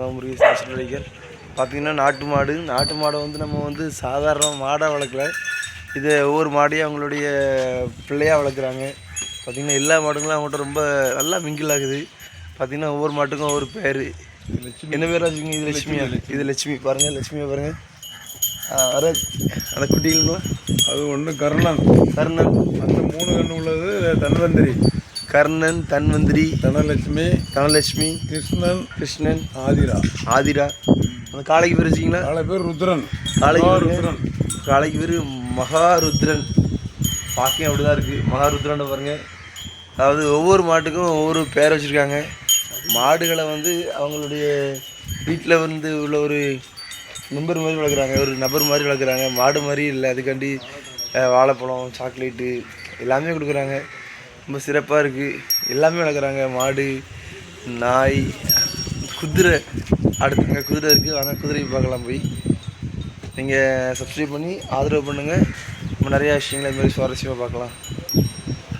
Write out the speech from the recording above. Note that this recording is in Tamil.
நான் முருகேசன் சிறுவடிகள் பார்த்தீங்கன்னா நாட்டு மாடு. நாட்டு மாடை வந்து நம்ம வந்து சாதாரண மாடாக வளர்க்கல. இதை ஒவ்வொரு மாடையும் அவங்களுடைய பிள்ளையாக வளர்க்குறாங்க. பார்த்திங்கன்னா எல்லா மாடுங்களும் அவங்கள்ட்ட ரொம்ப நல்லா மிங்கிள் ஆகுது. பார்த்திங்கன்னா ஒவ்வொரு மாட்டுக்கும் ஒவ்வொரு பேர். என்ன பேர் வச்சுக்கோங்க இது லட்சுமியா? இது லட்சுமி. பாருங்கள் லட்சுமியை பாருங்கள் வர அந்த குட்டிகளுக்கும் அது ஒன்று கர்ணன் கர்ணன் அந்த மூணு கண்ணு உள்ளது தன்வந்திரி. கர்ணன் தன்வந்திரி தனலட்சுமி தனலட்சுமி கிருஷ்ணன் கிருஷ்ணன் ஆதிரா. ஆதிரா. அந்த காளைக்கு பேர் வச்சிங்களா நாலு பேர் ருத்ரன். காளைக்கு பேரு- ருத்ரன் காளைக்கு பேர் மகாருத்ரன். பார்க்க அப்படிதான் இருக்குது மகாருத்ரன் பாருங்க. அதாவது ஒவ்வொரு மாட்டுக்கும் ஒவ்வொரு பேர் வச்சுருக்காங்க. மாடுகளை வந்து அவங்களுடைய வீட்டில் வந்து உள்ள ஒரு நம்பர் மாதிரி வளர்க்குறாங்க. ஒரு நபர் மாதிரி வளர்க்குறாங்க. மாடு மாதிரி இல்லை. அதுக்காண்டி வாழைப்பழம் சாக்லேட்டு எல்லாமே கொடுக்குறாங்க. ரொம்ப சிறப்பாக இருக்குது எல்லாமே வளர்க்குறாங்க. மாடு நாய் குதிரை. அடுத்துங்க குதிரை இருக்குது வாங்க குதிரையை பார்க்கலாம் போய். நீங்கள் சப்ஸ்கிரைப் பண்ணி ஆதரவு பண்ணுங்கள் நம்ம நிறையா விஷயங்களை இது மாதிரி சுவாரஸ்யமாக பார்க்கலாம்.